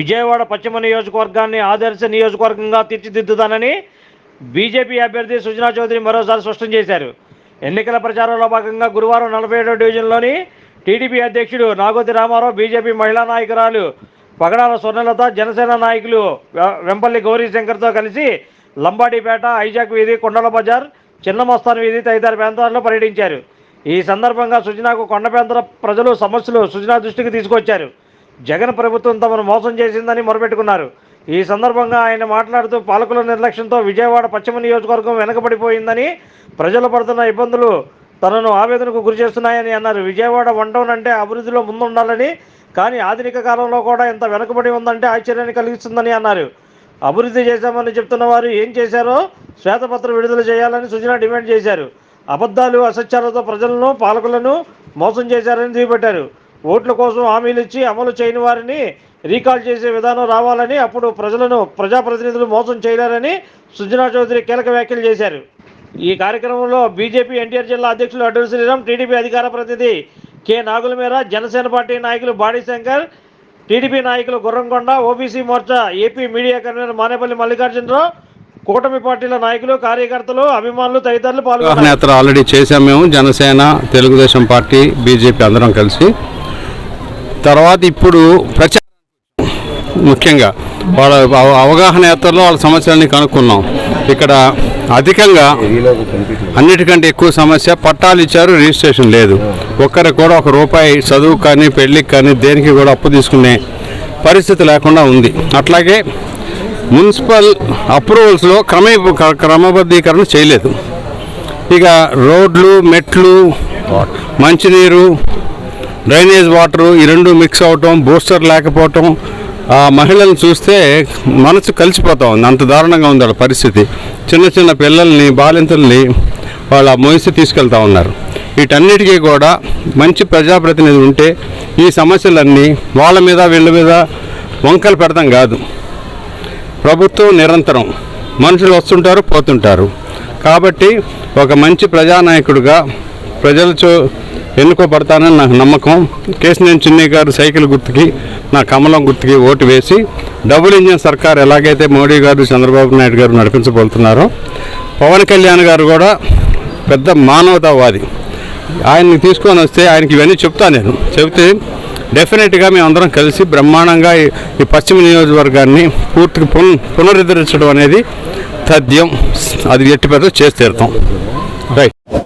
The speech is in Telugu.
విజయవాడ పశ్చిమ నియోజకవర్గాన్ని ఆదర్శ నియోజకవర్గంగా తీర్చిదిద్దుతానని బీజేపీ అభ్యర్థి సుజనా చౌదరి మరోసారి స్పష్టం చేశారు. ఎన్నికల ప్రచారంలో భాగంగా గురువారం నలభై ఏడో డివిజన్లోని టీడీపీ అధ్యక్షుడు నాగోతి రామారావు బీజేపీ మహిళా నాయకురాలు పగడాల స్వర్ణలత జనసేన నాయకులు వె- వెంపల్లి గౌరీశంకర్తో కలిసి లంబాడీపేట ఐజాక్ వీధి కొండల బజార్ చిన్న మస్తాన్ వీధి తదితర ప్రాంతాల్లో పర్యటించారు. ఈ సందర్భంగా సుజనాకు కొండ ప్రజలు సమస్యలు సుజనా దృష్టికి తీసుకొచ్చారు. జగన్ ప్రభుత్వం తమను మోసం చేసిందని మొరపెట్టుకున్నారు. ఈ సందర్భంగా ఆయన మాట్లాడుతూ పాలకుల నిర్లక్ష్యంతో విజయవాడ పశ్చిమ నియోజకవర్గం వెనుకబడిపోయిందని ప్రజలు పడుతున్న ఇబ్బందులు తనను ఆవేదనకు గురి చేస్తున్నాయని అన్నారు. విజయవాడ వన్ టౌన్ అంటే అభివృద్ధిలో ముందుండాలని కానీ ఆధునిక కాలంలో కూడా ఇంత వెనుకబడి ఉందంటే ఆశ్చర్యాన్ని కలిగిస్తుందని అన్నారు. అభివృద్ధి చేశామని చెప్తున్న వారు ఏం చేశారో శ్వేతపత్రం విడుదల చేయాలని సుజనా డిమాండ్ చేశారు. అబద్ధాలు అసత్యాలతో ప్రజలను పాలకులను మోసం చేశారని దుయ్యబట్టారు. ఓట్ల కోసం హామీలు ఇచ్చి అమలు చేయని వారిని రీకాల్ చేసే విధానం రావాలని అప్పుడు ప్రజలను ప్రజాప్రతినిధులు మోసం చేయలేరని సుజనా చౌదరి కీలక వ్యాఖ్యలు చేశారు. ఈ కార్యక్రమంలో బీజేపీ ఎన్టీఆర్ జిల్లా అధ్యక్షులు అడ్డు శ్రీరామ్ టీడీపీ అధికార ప్రతినిధి కె. నాగులమేర జనసేన పార్టీ నాయకులు బాడీ శంకర్ టీడీపీ నాయకులు Gurramkonda OBC Morcha AP media convener Manepalli Mallikarjuna Rao కూటమి పార్టీల నాయకులు కార్యకర్తలు అభిమానులు తదితరులు పాల్గొన్నారు. ఆల్రెడీ చేశాం మేము జనసేన తెలుగుదేశం పార్టీ బీజేపీ అందరం కలిసి. తర్వాత ఇప్పుడు ప్రచారం ముఖ్యంగా వాళ్ళ అవగాహన యాత్రలో వాళ్ళ సమస్యలని కనుక్కున్నాం. ఇక్కడ అధికంగా అన్నిటికంటే ఎక్కువ సమస్య పట్టాలు ఇచ్చారు రిజిస్ట్రేషన్ లేదు. ఒక్కరికి కూడా ఒక రూపాయి చదువు కానీ పెళ్ళికి కానీ దేనికి కూడా అప్పు తీసుకునే పరిస్థితి లేకుండా ఉంది. అట్లాగే మున్సిపల్ అప్రూవల్స్లో క్రమే క్రమబద్ధీకరణ చేయలేదు. ఇక రోడ్లు మెట్లు మంచినీరు డ్రైనేజ్ వాటరు ఈ రెండు మిక్స్ అవటం బూస్టర్ లేకపోవటం ఆ మహిళలను చూస్తే మనసు కలిసిపోతా ఉంది. అంత దారుణంగా ఉంది వాళ్ళ పరిస్థితి. చిన్న చిన్న పిల్లల్ని బాలింతల్ని వాళ్ళ మోసి తీసుకెళ్తా ఉన్నారు. వీటన్నిటికీ కూడా మంచి ప్రజాప్రతినిధి ఉంటే ఈ సమస్యలన్నీ వాళ్ళ మీద వీళ్ళ మీద వంకలు పెడతాం కాదు. ప్రభుత్వం నిరంతరం మనుషులు వస్తుంటారు పోతుంటారు. కాబట్టి ఒక మంచి ప్రజానాయకుడిగా ప్రజలు చూ ఎన్నుకోబడతానని నాకు నమ్మకం. కేసినేని చిన్నయ్య గారు సైకిల్ గుర్తుకి నా కమలం గుర్తుకి ఓటు వేసి డబుల్ ఇంజన్ సర్కార్ ఎలాగైతే మోడీ గారు చంద్రబాబు నాయుడు గారు నడిపించబోతున్నారో పవన్ కళ్యాణ్ గారు కూడా పెద్ద మానవతావాది. ఆయన్ని తీసుకొని వస్తే ఆయనకి ఇవన్నీ చెప్తాను నేను. చెబితే డెఫినెట్గా మేము అందరం కలిసి బ్రహ్మాండంగా ఈ- పశ్చిమ నియోజకవర్గాన్ని పూర్తిగా పున పునరుద్ధరించడం అనేది తథ్యం. అది ఎట్టి పెద్ద చేసి తీరుతాం. రైట్